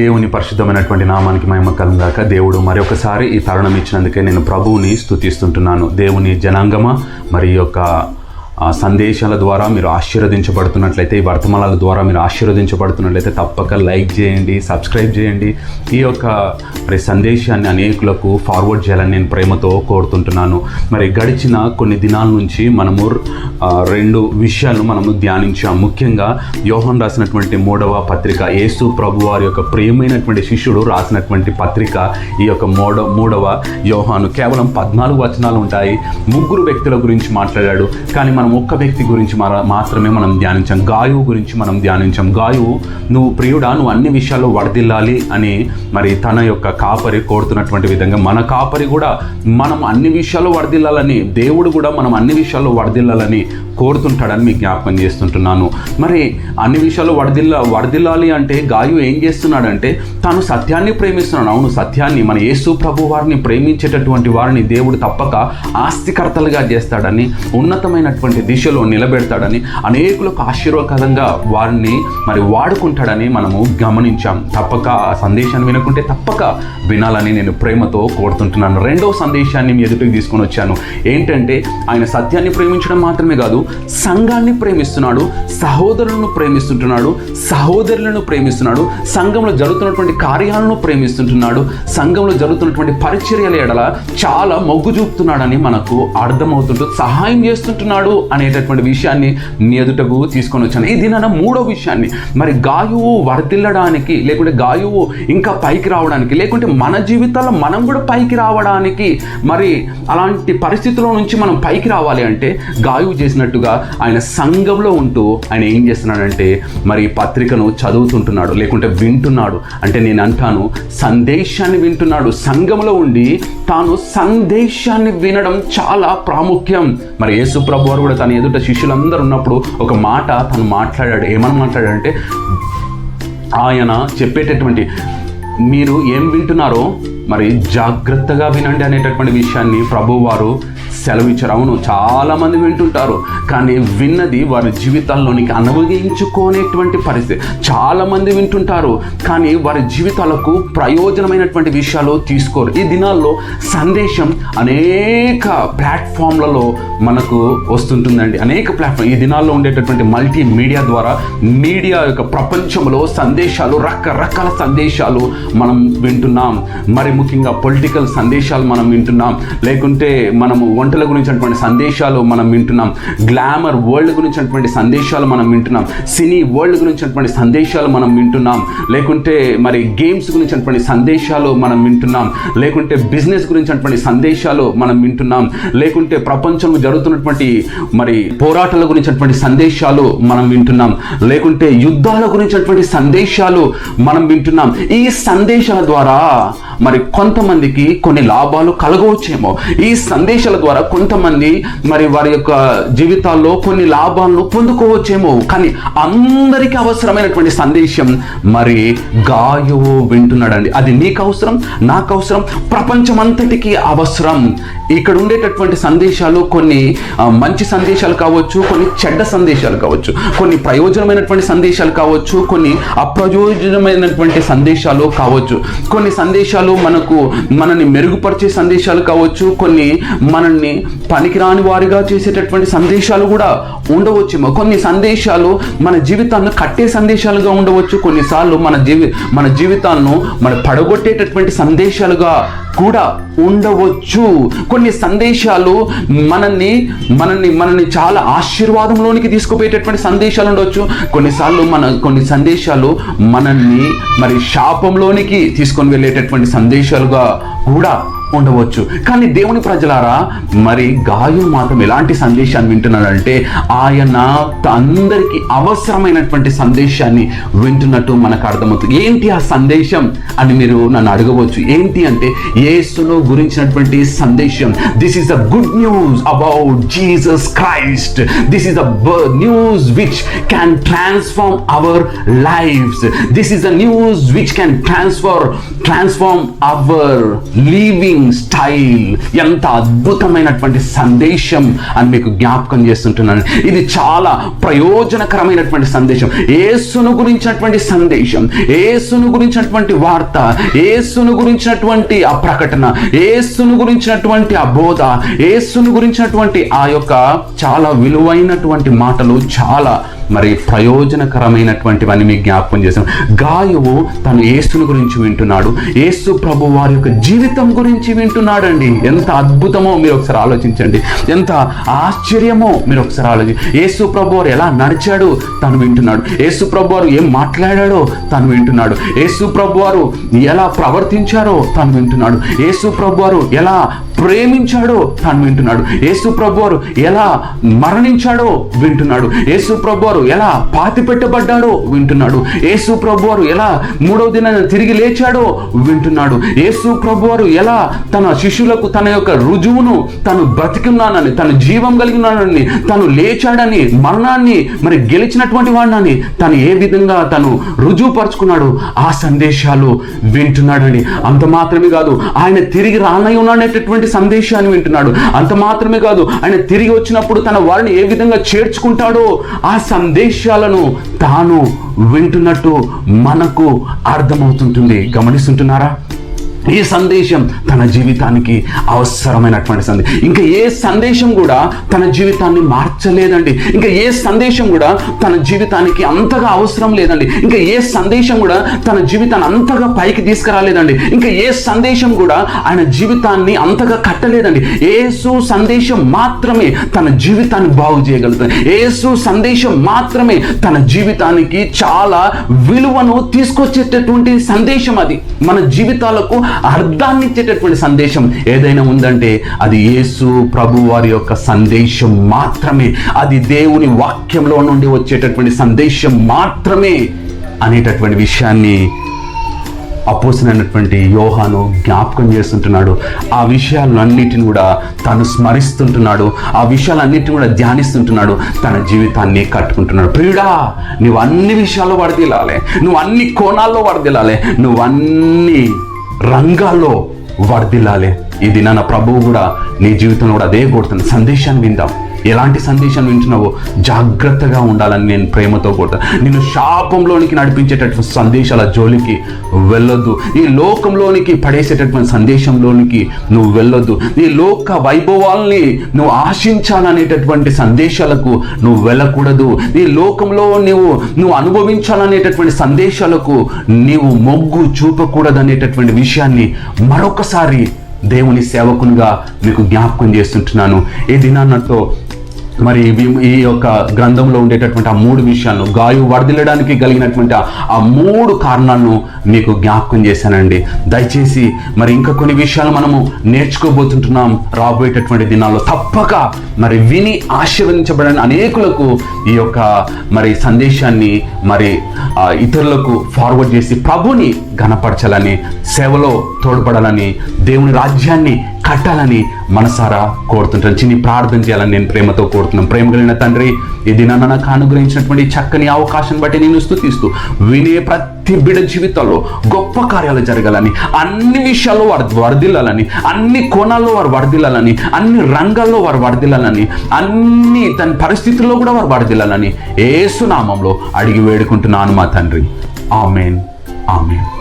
దేవుని పరిశుద్ధమైనటువంటి నామానికి మహిమ కలంగాక. దేవుడు మరొకసారి ఈ తరుణం ఇచ్చినందుకే నేను ప్రభువుని స్తుతిస్తుంటున్నాను. దేవుని జనాంగమ మరి యొక్క సందేశాల ద్వారా మీరు ఆశీర్వదించబడుతున్నట్లయితే ఈ వర్తమానాల ద్వారా మీరు ఆశీర్వదించబడుతున్నట్లయితే తప్పక లైక్ చేయండి సబ్స్క్రైబ్ చేయండి. ఈ యొక్క మరి సందేశాన్ని అనేకులకు ఫార్వర్డ్ చేయాలని నేను ప్రేమతో కోరుతుంటున్నాను. మరి గడిచిన కొన్ని దినాల నుంచి మనము రెండు విషయాలు మనము ధ్యానించాం. ముఖ్యంగా యోహన్ రాసినటువంటి మూడవ పత్రిక యేసు ప్రభు వారి యొక్క ప్రియమైనటువంటి శిష్యుడు రాసినటువంటి పత్రిక ఈ యొక్క మూడవ మూడవ యోహాను. కేవలం పద్నాలుగు వచనాలు ఉంటాయి. ముగ్గురు వ్యక్తుల గురించి మాట్లాడాడు. కానీ మనం ఒక్క వ్యక్తి గురించి మాత్రమే మనం ధ్యానించాం. గాయువు గురించి మనం ధ్యానించాం. గాయువు నువ్వు ప్రియుడా నువ్వు అన్ని విషయాల్లో వడదిల్లాలి అని మరి తన యొక్క కాపరి కోరుతున్నటువంటి విధంగా మన కాపరి కూడా మనం అన్ని విషయాల్లో వడదిల్లాలని దేవుడు కూడా మనం అన్ని విషయాల్లో వడదిల్లాలని కోరుతుంటాడని మీకు జ్ఞాపకం చేస్తుంటున్నాను. మరి అన్ని విషయాల్లో వడదిల్ల వడదిల్లాలి అంటే గాయు ఏం చేస్తున్నాడంటే తాను సత్యాన్ని ప్రేమిస్తున్నాడు. అవును సత్యాన్ని మన యేసు ప్రభు వారిని ప్రేమించేటటువంటి వారిని దేవుడు తప్పక ఆస్తికర్తలుగా చేస్తాడని ఉన్నతమైనటువంటి దిశలో నిలబెడతాడని అనేకులకు ఆశీర్వాదకరంగా వారిని మరి వాడుకుంటాడని మనము గమనించాం. తప్పక ఆ సందేశాన్ని వినుకుంటే తప్పక వినాలని నేను ప్రేమతో కోరుతుంటున్నాను. రెండవ సందేశాన్ని మీ ఎదుటికి తీసుకొని వచ్చాను. ఏంటంటే ఆయన సత్యాన్ని ప్రేమించడం మాత్రమే కాదు సంఘాన్ని ప్రేమిస్తున్నాడు సహోదరులను ప్రేమిస్తుంటున్నాడు సహోదరులను ప్రేమిస్తున్నాడు సంఘంలో జరుగుతున్నటువంటి కార్యాలను ప్రేమిస్తుంటున్నాడు సంఘంలో జరుగుతున్నటువంటి పరిచర్యల ఎడల చాలా మొగ్గు చూపుతున్నాడని మనకు అర్థమవుతుంటూ సహాయం చేస్తుంటున్నాడు అనేటటువంటి విషయాన్ని మీ ఎదుటకు తీసుకొని వచ్చాను. ఈ దినాన మూడో విషయాన్ని మరి గాయువు వర్తిల్లడానికి లేకుంటే గాయువు ఇంకా పైకి రావడానికి లేకుంటే మన జీవితాల్లో మనం కూడా పైకి రావడానికి మరి అలాంటి పరిస్థితుల్లో నుంచి మనం పైకి రావాలి అంటే గాయువు చేసినట్టుగా ఆయన సంఘంలో ఉంటూ ఆయన ఏం చేస్తున్నాడంటే మరి ఈ పత్రికను చదువుతుంటున్నాడు లేకుంటే వింటున్నాడు. అంటే నేను అంటాను సందేశాన్ని వింటున్నాడు. సంఘంలో ఉండి తాను సందేశాన్ని వినడం చాలా ప్రాముఖ్యం. మరి యేసు ప్రభు కూడా తన ఎదుట శిష్యులందరూ ఉన్నప్పుడు ఒక మాట తను మాట్లాడాడు. ఏమని మాట్లాడాడంటే ఆయన చెప్పేటటువంటి మీరు ఏం వింటున్నారో మరి జాగ్రత్తగా వినండి అనేటటువంటి విషయాన్ని ప్రభువారు సెలవిచ్చారు. అవును చాలామంది వింటుంటారు. కానీ విన్నది వారి జీవితాల్లోనికి అనుభవించుకోనేటువంటి పరిస్థితి. చాలామంది వింటుంటారు కానీ వారి జీవితాలకు ప్రయోజనమైనటువంటి విషయాలు తీసుకోరు. ఈ దినాల్లో సందేశం అనేక ప్లాట్ఫామ్లలో మనకు వస్తుంటుందండి. అనేక ప్లాట్ఫామ్ ఈ దినాల్లో ఉండేటటువంటి మల్టీ మీడియా ద్వారా మీడియా యొక్క ప్రపంచంలో సందేశాలు రకరకాల సందేశాలు మనం వింటున్నాం. మరి ముఖ్యంగా పొలిటికల్ సందేశాలు మనం వింటున్నాం. లేకుంటే మనము పంటల గురించినటువంటి సందేశాలు మనం వింటున్నాం. గ్లామర్ వరల్డ్ గురించినటువంటి సందేశాలు మనం వింటున్నాం. సినీ వరల్డ్ గురించినటువంటి సందేశాలు మనం వింటున్నాం. లేకుంటే మరి గేమ్స్ గురించినటువంటి సందేశాలు మనం వింటున్నాం. లేకుంటే బిజినెస్ గురించినటువంటి సందేశాలు మనం వింటున్నాం. లేకుంటే ప్రపంచంలో జరుగుతున్నటువంటి మరి పోరాటాల గురించినటువంటి సందేశాలు మనం వింటున్నాం. లేకుంటే యుద్ధాల గురించినటువంటి సందేశాలు మనం వింటున్నాం. ఈ సందేశాల ద్వారా మరి కొంతమందికి కొన్ని లాభాలు కలగవచ్చేమో. ఈ సందేశాల ద్వారా కొంతమంది మరి వారి యొక్క జీవితాల్లో కొన్ని లాభాలను పొందుకోవచ్చేమో. కానీ అందరికీ అవసరమైనటువంటి సందేశం మరి గాయువు వింటున్నాడండి. అది నీకు అవసరం నాకు అవసరం ప్రపంచమంతటికీ అవసరం. ఇక్కడ ఉండేటటువంటి సందేశాలు కొన్ని మంచి సందేశాలు కావచ్చు కొన్ని చెడ్డ సందేశాలు కావచ్చు కొన్ని ప్రయోజనమైనటువంటి సందేశాలు కావచ్చు కొన్ని అప్రయోజనమైనటువంటి సందేశాలు కావచ్చు. కొన్ని సందేశాలు మనకు మనల్ని మెరుగుపరిచే సందేశాలు కావచ్చు కొన్ని మనల్ని పనికిరాని వారిగా చేసేటటువంటి సందేశాలు కూడా ఉండవచ్చేమో. కొన్ని సందేశాలు మన జీవితాన్ని కట్టే సందేశాలుగా ఉండవచ్చు కొన్నిసార్లు మన జీవి మన జీవితాలను మన పడగొట్టేటటువంటి సందేశాలుగా కూడా ఉండవచ్చు. కొన్ని సందేశాలు మనల్ని మనల్ని మనల్ని చాలా ఆశీర్వాదంలోనికి తీసుకుపోయేటటువంటి సందేశాలు ఉండవచ్చు కొన్నిసార్లు మన కొన్ని సందేశాలు మనల్ని మరి శాపంలోనికి తీసుకొని వెళ్ళేటటువంటి సందేశాలుగా కూడా ఉండవచ్చు. కానీ దేవుని ప్రజలారా మరి గాయం మాత్రం ఎలాంటి సందేశాన్ని వింటున్నాడంటే ఆయన అందరికీ అవసరమైనటువంటి సందేశాన్ని వింటున్నట్టు మనకు అర్థమవుతుంది. ఏంటి ఆ సందేశం అని మీరు నన్ను అడగవచ్చు. ఏంటి అంటే యేసును గురించినటువంటి సందేశం. This is the good news about Jesus Christ this is the news which can transform our lifes this is the news which can transfer transform our leaving living style ఎంత అద్భుతమైనటువంటి సందేశం అని మీకు జ్ఞాపకం చేస్తుంటున్నాను. ఇది చాలా ప్రయోజనకరమైనటువంటి సందేశం. ఏసును గురించినటువంటి సందేశం ఏసును గురించినటువంటి వార్త ఏసును గురించినటువంటి ఆ ప్రకటన ఏసును గురించినటువంటి ఆ బోధ ఏసును గురించినటువంటి ఆ యొక్క చాలా విలువైనటువంటి మాటలు చాలా మరి ప్రయోజనకరమైనటువంటివన్నీ మీకు జ్ఞాపకం చేశాం. గాయువు తను యేసుని గురించి వింటున్నాడు. ఏసు ప్రభు వారి యొక్క జీవితం గురించి వింటున్నాడండి. ఎంత అద్భుతమో మీరు ఒకసారి ఆలోచించండి. ఎంత ఆశ్చర్యమో మీరు ఒకసారి ఆలోచించి యేసు ప్రభు వారు ఎలా నడిచాడు తను వింటున్నాడు. యేసు ప్రభు వారు ఏం మాట్లాడాడో తను వింటున్నాడు. యేసు ప్రభు వారు ఎలా ప్రవర్తించారో తను వింటున్నాడు. యేసు ప్రభు వారు ఎలా ప్రేమించాడో తను వింటున్నాడు. యేసు ప్రభు వారు ఎలా మరణించాడో వింటున్నాడు. యేసు ప్రభు వారు వారు ఎలా పాతి పెట్టబడ్డాడో వింటున్నాడు. యేసు ప్రభు వారు ఎలా మూడవ దిన తిరిగి లేచాడో వింటున్నాడు. యేసు ప్రభు వారు ఎలా తన శిష్యులకు తన యొక్క రుజువును తను బ్రతికున్నానని తను జీవం కలిగినానని తను లేచాడని మరణాన్ని మరి గెలిచినటువంటి వాడినని తను ఏ విధంగా తను రుజువుపరుచుకున్నాడు? ఆ సందేశాలు వింటున్నాడని. అంత మాత్రమే కాదు ఆయన తిరిగి రానై ఉన్నాడనేటటువంటి సందేశాన్ని వింటున్నాడు. అంత మాత్రమే కాదు ఆయన తిరిగి వచ్చినప్పుడు తన వారిని ఏ విధంగా చేర్చుకుంటాడో ఆ సందేశం సందేశాలను తాను వింటున్నట్టు మనకు అర్థమవుతుంటుంది. గమనిస్తుంటున్నారా? ఈ సందేశం తన జీవితానికి అవసరమైనటువంటి సందేశం ఇంకా ఏ సందేశం కూడా తన జీవితాన్ని మార్చలేదండి. ఇంకా ఏ సందేశం కూడా తన జీవితానికి అంతగా అవసరం లేదండి. ఇంకా ఏ సందేశం కూడా తన జీవితాన్ని అంతగా పైకి తీసుకురాలేదండి. ఇంకా ఏ సందేశం కూడా ఆయన జీవితాన్ని అంతగా కట్టలేదండి. ఏసు సందేశం మాత్రమే తన జీవితాన్ని బాగు చేయగలుగుతుంది. ఏసు సందేశం మాత్రమే తన జీవితానికి చాలా విలువను తీసుకొచ్చేటటువంటి సందేశం అది. మన జీవితాలకు అర్థాన్ని ఇచ్చేటటువంటి సందేశం ఏదైనా ఉందంటే అది యేసు ప్రభు వారి యొక్క సందేశం మాత్రమే. అది దేవుని వాక్యంలో నుండి వచ్చేటటువంటి సందేశం మాత్రమే అనేటటువంటి విషయాన్ని అపోసినటువంటి యోహాను జ్ఞాపకం చేస్తుంటున్నాడు. ఆ విషయాలన్నిటిని కూడా తను స్మరిస్తుంటున్నాడు. ఆ విషయాలన్నిటిని కూడా ధ్యానిస్తుంటున్నాడు. తన జీవితాన్ని కట్టుకుంటున్నాడు. ప్రియుడా నువ్వు అన్ని విషయాల్లో వడదిల్లాలి నువ్వు అన్ని కోణాల్లో వడదిల్లాలి నువ్వు అన్ని రంగాల్లో వర్దిల్లాలి ఈ దినాన ప్రభువు కూడా నీ జీవితంలో కూడా అదే కోరుతుంది. సందేశాన్ని విందాం. ఎలాంటి సందేశం వింటున్నావో జాగ్రత్తగా ఉండాలని నేను ప్రేమతో కోరుతాను నిన్ను శాపంలోనికి నడిపించేటటువంటి సందేశాల జోలికి వెళ్ళొద్దు. ఈ లోకంలోనికి పడేసేటటువంటి సందేశంలోనికి నువ్వు వెళ్ళొద్దు. ఈ లోక వైభవాల్ని నువ్వు ఆశించాలనేటటువంటి సందేశాలకు నువ్వు వెళ్ళకూడదు. ఈ లోకంలో నువ్వు నువ్వు అనుభవించాలనేటటువంటి సందేశాలకు నీవు మొగ్గు చూపకూడదు అనేటటువంటి విషయాన్ని మరొకసారి దేవుని సేవకునిగా మీకు జ్ఞాపకం చేస్తుంటున్నాను. ఏ దినాన్నతో మరి ఈ యొక్క గ్రంథంలో ఉండేటటువంటి ఆ మూడు విషయాలను గాయు వర్దిల్లడానికి కలిగినటువంటి ఆ- మూడు కారణాలను మీకు జ్ఞాపకం చేశానండి. దయచేసి మరి ఇంకా కొన్ని విషయాలు మనము నేర్చుకోబోతుంటున్నాం రాబోయేటటువంటి దినాల్లో. తప్పక మరి విని ఆశీర్వదించబడిన అనేకులకు ఈ యొక్క మరి సందేశాన్ని మరి ఇతరులకు ఫార్వర్డ్ చేసి ప్రభుని ఘనపరచాలని సేవలో తోడ్పడాలని దేవుని రాజ్యాన్ని కట్టాలని మనసారా కోరుతుంటాను చిన్ని ప్రార్థన చేయాలని నేను ప్రేమతో కోరుతున్నాను. ప్రేమ కలిగిన తండ్రి ఈ దినాన నాకు అనుగ్రహించినటువంటి చక్కని అవకాశం బట్టి నేను స్థుతిస్తూ వినే ప్రతి బిడ జీవితంలో గొప్ప కార్యాలు జరగాలని అన్ని విషయాల్లో వారు వరదిల్లాలని అన్ని కోణాల్లో వారు వరదిల్లాలని అన్ని రంగాల్లో వారు వరదిల్లాలని అన్ని తన పరిస్థితుల్లో కూడా వారు వరదిల్లాలని ఏసునామంలో అడిగి వేడుకుంటున్నాను మా తండ్రి. ఆమెన్. ఆమెన్.